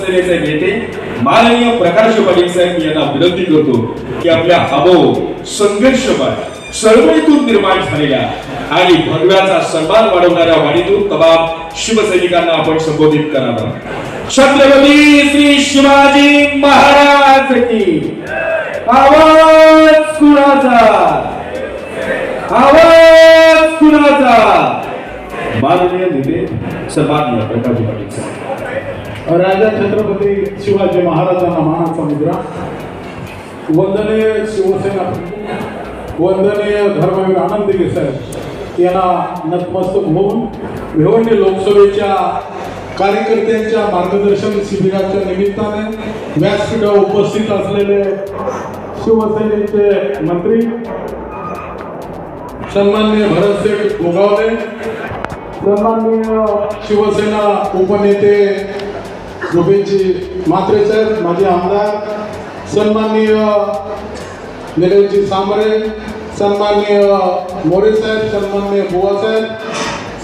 सेनेचे नेते माननीय प्रकाश पाटील साहेब यांना विनंती करतो की आपल्या हबो संघर्षमय चळवळीतून निर्माण झालेल्या आणि भगव्याचा सन्मान वाढवणाऱ्या वाणीतून तमाम शिवसैनिकांना आपण संबोधित करावं छत्रपती श्री शिवाजी महाराज की आवाज कुणाचा आवाज कुणाचा माननीय नेते सन्माननीय प्रकाश पाटील साहेब. राजा छत्रपती शिवाजी महाराजांना मानाचा मुद्रा वंदनीय शिवसेना वंदनीय धर्मवीर आनंद साहेब यांना नतमस्तक होऊन भिवंडी लोकसभेच्या कार्यकर्त्यांच्या मार्गदर्शन शिबिराच्या निमित्ताने व्यासपीठावर उपस्थित असलेले शिवसेनेचे मंत्री सन्माननीय भरतसेठ गोगावले सन्माननीय शिवसेना उपनेते रुबेनजी मात्रे साहेब माझे आमदार सन्माननीय निलेशजी सांबरे सन्माननीय मोरे साहेब सन्माननीय बुवा साहेब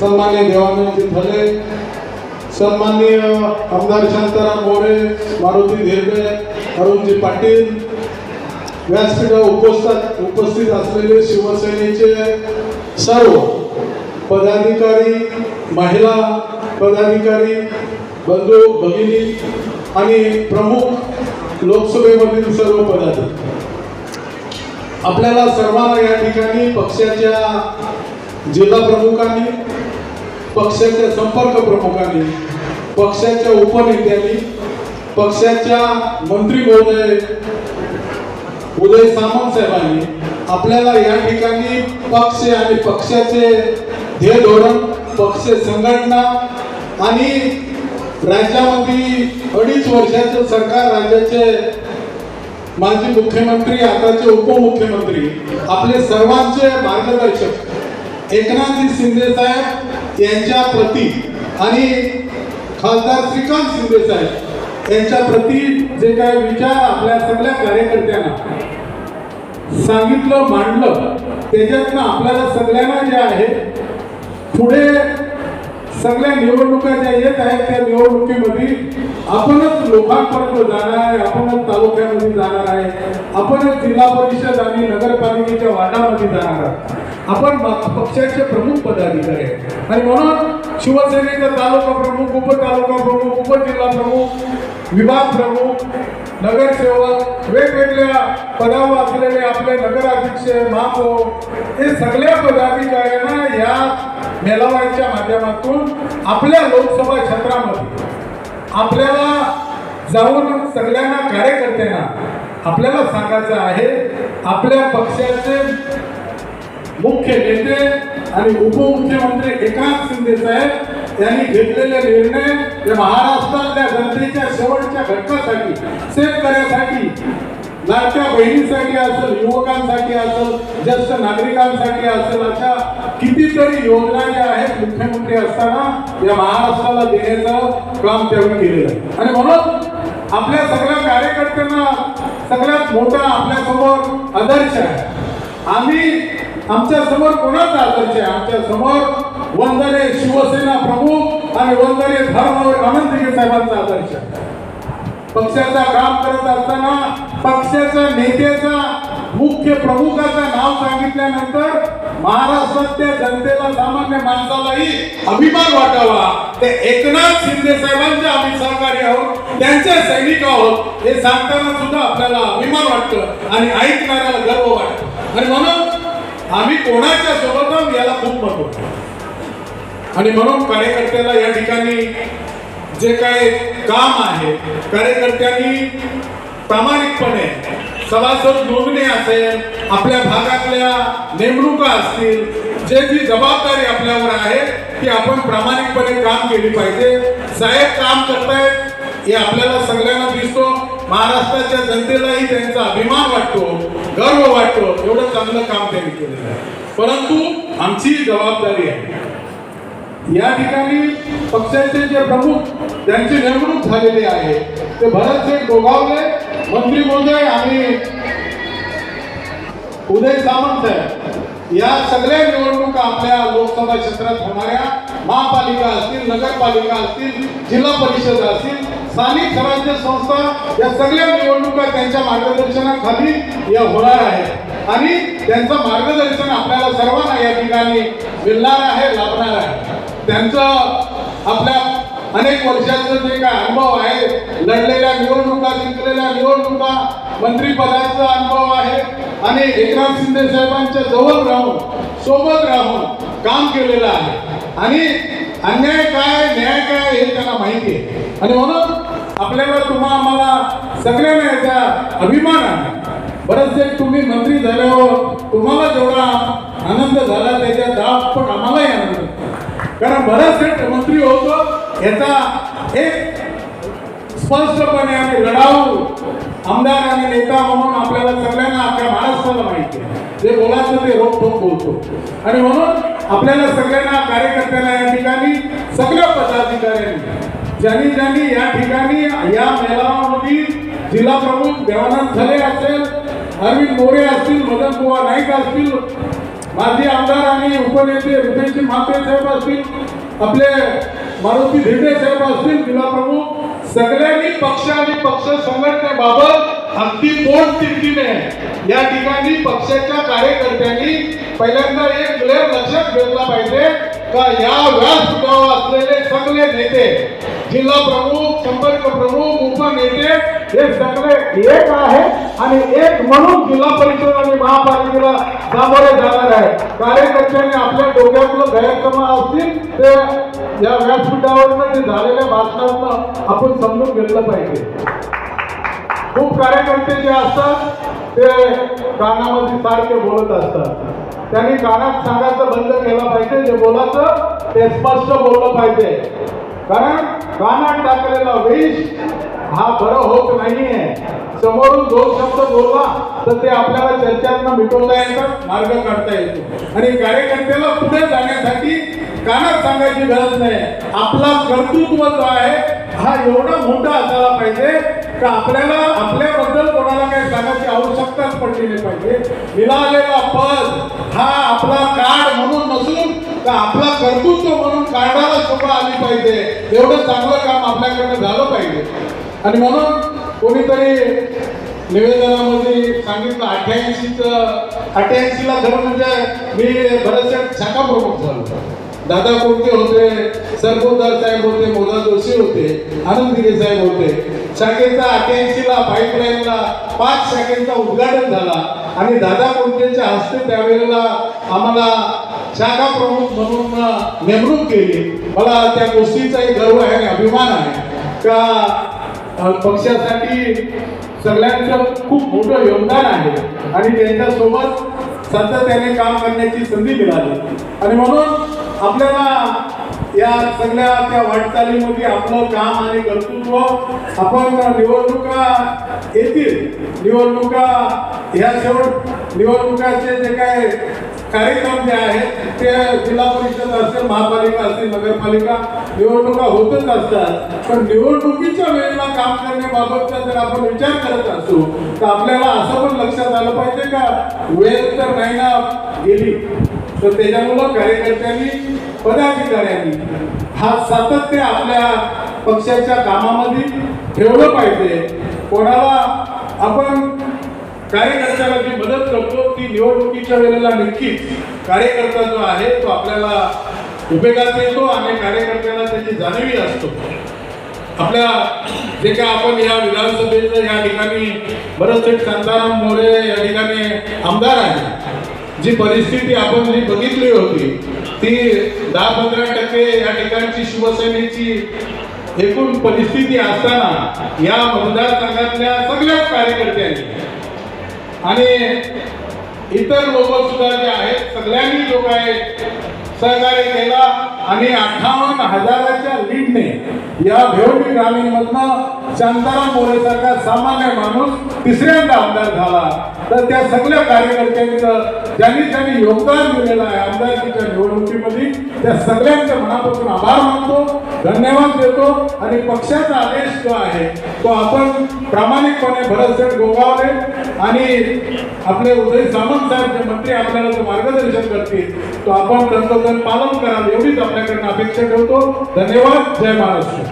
सन्माननीय देवानंदजी थले सन्माननीय आमदार शांताराम मोरे मारुती धेरबे अरुणजी पाटील व्यासपीठावर उपस्थित उपस्थित असलेले शिवसेनेचे सर्व पदाधिकारी महिला पदाधिकारी बंधू भगिनी आणि प्रमुख लोकसभेमधील सर्व पदाधिकारी आपल्याला सर्वांना या ठिकाणी पक्षाच्या जिल्हा प्रमुखांनी पक्षाच्या संपर्क प्रमुखांनी पक्षाच्या उपनेत्यांनी पक्षाच्या मंत्री महोदय उदय सामंत साहेबांनी आपल्याला या ठिकाणी पक्ष आणि पक्षाचे ध्येय धोरण पक्ष संघटना आणि राज्यामध्ये अडीच वर्षाचं सरकार राज्याचे माजी मुख्यमंत्री आताचे उपमुख्यमंत्री आपले सर्वांचे मार्गदर्शक एकनाथजी शिंदे साहेब यांच्या प्रती आणि खासदार श्रीकांत शिंदे साहेब यांच्या प्रती जे काय विचार आपल्या सगळ्या कार्यकर्त्यांना सांगितलं मांडलं त्याच्यातनं आपल्याला सगळ्यांना जे आहे पुढे सगळ्या निवडणुका ज्या येत आहेत त्या निवडणुकीमध्ये आपणच लोकांपर्यंत जाणार आहे आपणच तालुक्यामध्ये जाणार आहे आपणच जिल्हा परिषद आणि नगरपालिकेच्या वार्डामध्ये जाणार आहोत. आपण पक्षाचे प्रमुख पदाधिकारी आहेत. आणि म्हणून शिवसेनेचा तालुका प्रमुख उपतालुका प्रमुख उपजिल्हा प्रमुख विभाग प्रमुख नगरसेवक वेगवेगळ्या पदावर असलेले आपले नगराध्यक्ष महापौर हे सगळ्या पदाधिकाऱ्यांना या मेळाव्याच्या माध्यमातून आपल्या लोकसभा क्षेत्रामध्ये आपल्याला जाऊन सगळ्यांना कार्यकर्त्यांना आपल्याला सांगायचं आहे आपल्या पक्षाचे मुख्य नेते आणि उपमुख्यमंत्री एकनाथ शिंदे साहेब यांनी घेतलेले निर्णय हे महाराष्ट्रातल्या जनतेच्या शेवटच्या घटकासाठी शेतकऱ्यासाठी लाडक्या बहिणीसाठी असेल युवकांसाठी असेल ज्येष्ठ नागरिकांसाठी असेल अशा कितीतरी योजना ज्या आहेत मुख्यमंत्री असताना या महाराष्ट्राला देण्याचं काम त्यांनी केलेलं आहे. आणि म्हणून आपल्या सगळ्या कार्यकर्त्यांना सगळ्यात मोठा आपल्यासमोर आदर्श आहे. आम्ही आमच्यासमोर कोणाचा आदर्श आहे? आमच्यासमोर वंदने शिवसेना प्रमुख आणि वंदने धर्मवर अनंतगिरी साहेबांचा आदर्श आहे. पक्षाचा काम करत असताना पक्षाच्या नेत्याचा मुख्य प्रमुखाचं नाव सांगितल्यानंतर महाराष्ट्रातल्या जनतेला सामान्य माणसालाही अभिमान वाटावा. ते एकनाथ शिंदे साहेबांचे आम्ही सहकारी आहोत त्यांचे सैनिक आहोत हे सांगताना सुद्धा आपल्याला अभिमान वाटतं आणि ऐकणाऱ्याला गर्व वाटतो. आणि म्हणून आम्ही कोणाच्या सोबत याला खूप महत्त्व आणि म्हणून कार्यकर्त्याला या ठिकाणी जे काय काम आहे कार्यकर्त्यांनी प्रामाणिकपणे सभासद नोंदणी असेल आपल्या भागातल्या नेमणुका असतील जे जी जबाबदारी आपल्यावर आहे ती आपण प्रामाणिकपणे काम केली पाहिजे. साहेब काम करतायत हे आपल्याला सगळ्यांना दिसतो. महाराष्ट्राच्या जनतेलाही त्यांचा अभिमान वाटतो गर्व वाटतो. एवढं चांगलं काम त्यांनी केलेलं आहे. परंतु आमची जबाबदारी आहे. या ठिकाणी पक्षाचे जे प्रमुख त्यांची नेमणूक झालेली आहे. ते भरतशेठ गोगावले मंत्री महोदय आणि उदय सामंत साहेब या सगळ्या निवडणुका आपल्या लोकसभा क्षेत्रात होणाऱ्या महापालिका असतील नगरपालिका असतील जिल्हा परिषद असतील स्थानिक स्वराज्य संस्था या सगळ्या निवडणुका त्यांच्या मार्गदर्शनाखाली या होणार आहेत. आणि त्यांचं मार्गदर्शन आपल्याला सर्वांना या ठिकाणी मिळणार आहे लाभणार आहे. त्यांचं आपल्या अनेक वर्षाचं जे लढलेल्या निवडणुका जिंकलेल्या निवडणुका मंत्रिपदाचा अनुभव आहे. आणि एकनाथ शिंदे साहेबांच्या जवळ राहून सोबत राहून काम केलेलं आहे. आणि अन्याय काय न्याय काय हे त्यांना माहिती आहे. आणि म्हणून आपल्याला तुम्हा आम्हाला सगळ्यांना याचा अभिमान आहे. बरेचसे तुम्ही मंत्री झाल्यावर तुम्हाला जेवढा आनंद झाला त्याच्या दाब पण आम्हालाही आनंद कारण कारण बरेचसे मंत्री होतो याचा एक स्पष्टपणे आम्ही लढाऊ. आमदार आणि नेता म्हणून आपल्याला सगळ्यांना आपल्या महाराष्ट्राला माहिती आहे. जे बोलायचं ते रोखोक बोलतो. आणि म्हणून आपल्याला सगळ्यांना कार्यकर्त्यांना या ठिकाणी सगळ्या पदाधिकाऱ्यांनी ज्यांनी ज्यांनी या ठिकाणी या मेळाव्यामध्ये जिल्हा प्रमुख देवानंद झाले असेल अरविंद मोरे असतील मदन कुमार नाईक असतील माजी आमदार आणि उपनेते रुपेशजी म्हात्रे साहेब असतील आपले मारुती धिरडे साहेब असतील जिल्हा प्रमुख सगळ्यांनी पक्ष आणि पक्ष संघटनेबाबत अगदी पोटतिडकीने या ठिकाणी पक्षाच्या कार्यकर्त्यांनी पहिल्यांदा एक क्लिअर लक्षात घेतला पाहिजे का या व्यासपीठावर असलेले सगळे नेते जिल्हा प्रमुख संपर्क प्रमुख उपनेते हे सगळे एक आहे आणि एक म्हणून जिल्हा परिषद आणि महापालिकेला सामोरे जाणार आहे. कार्यकर्त्यांनी आपल्या डोक्यातलं गैरसमज असतील ते या व्यासपीठावर झालेल्या भाषणांना आपण समजून घेतलं पाहिजे. खूप कार्यकर्ते जे असतात ते कानामध्ये सारखे बोलत असतात. त्यांनी कानात सांगायचं बंद केलं पाहिजे जे बोलायचं ते स्पष्ट बोललं पाहिजे. कारण कानात टाकलेला विष हा बरं होत नाहीये. समोरून दोन शब्द बोलला तर ते आपल्याला चर्चांना मिटवता येतं मार्ग काढता येतो. आणि कार्यकर्त्याला पुढे जाण्यासाठी कानात सांगायची गरज नाही. आपला कर्तृत्व जो आहे हा एवढा मोठा असायला पाहिजे का आपल्याला आपल्याबद्दल कोणाला काही सांगायची आवश्यकताच पडली नाही पाहिजे. मिळालेला पद हा आपला कार्ड म्हणून नसून का आपला कर्तृत्व म्हणून कार्डाला शोभा आली पाहिजे. एवढं चांगलं काम आपल्याकडनं झालं पाहिजे. आणि म्हणून कोणीतरी निवेदनामध्ये सांगितलं अठ्ठ्याऐंशीचं अठ्ठ्याऐंशीला खरं म्हणजे मी बरेचसे शाखा प्रमुख झालो. दादा कोणते होते? सरपोतदार साहेब होते मोदा जोशी होते आनंदगिरी साहेब होते. शाखेचा अठ्याऐंशीला पाईपलाईनला पाच शाखेचा उद्घाटन झाला. आणि दादा कोणतेच्या हस्ते त्यावेळेला आम्हाला शाखा प्रमुख म्हणून नेमणूक केली. मला त्या गोष्टीचाही गर्व आहे आणि अभिमान आहे. का पक्षासाठी सगळ्यांचं खूप मोठं योगदान आहे. आणि त्यांच्यासोबत सातत्याने काम करण्याची संधी मिळाली. आणि म्हणून आपल्याला या सगळ्या त्या वाटचालीमध्ये आपलं काम आणि कर्तृत्व आपण निवडणुका येतील निवडणुका ह्या शेवट निवडणुकाचे जे काय कार्यक्रम जे आहेत ते जिल्हा परिषद असेल महापालिका असेल नगरपालिका निवडणुका होतच असतात. पण निवडणुकीच्या वेळेला काम करण्याबाबतचा जर आपण विचार करत असू तर आपल्याला असं पण लक्षात आलं पाहिजे का वेळ तर नाही ना गेली. तर त्याच्यामुळं कार्यकर्त्यांनी पदाधिकाऱ्यांनी हा सातत्य आपल्या पक्षाच्या कामामध्ये ठेवलं पाहिजे. कोणाला आपण कार्यकर्त्याला जी मदत करतो ती निवडणुकीच्या वेळेला नक्कीच. कार्यकर्ता जो आहे तो आपल्याला उपेगात येतो आणि कार्यकर्त्याला त्याची जाणीवी असतो. आपल्या जे काय आपण या विधानसभेचं या ठिकाणी बरंच शांताराम मोरे या ठिकाणी आमदार आहे जी परिस्थिती आपण जी बघितली होती ती दहा पंधरा टक्के या ठिकाणची शिवसेनेची एकूण परिस्थिती असताना या मतदारसंघातल्या सगळ्याच कार्यकर्त्यांनी आणि इतर लोक सुद्धा जे आहेत सगळ्यांनी जो काय सहकार्य केला आणि अठ्ठावन्न हजाराच्या लीडने या भेवडी ग्रामीण मधनं शांताराम मोरेसारखा सामान्य माणूस तिसऱ्यांदा आमदार झाला. तर त्या सगळ्या कार्यकर्त्यांचं ज्यांनी त्यांनी योगदान दिलेलं आहे आमदारकीच्या निवडणुकीमध्ये त्या सगळ्यांच्या मनापासून आभार मानतो धन्यवाद देतो आणि पक्षाचा आदेश जो आहे तो आपण प्रामाणिकपणे भरतसेठ गोगावले आणि आपले उदय सामंत साहेब जे मंत्री आपल्याला जो मार्गदर्शन करतील तो आपण तंत्रज्ञान पालन कराल एवढीच आपल्याकडनं अपेक्षा ठेवतो. धन्यवाद. जय महाराष्ट्र.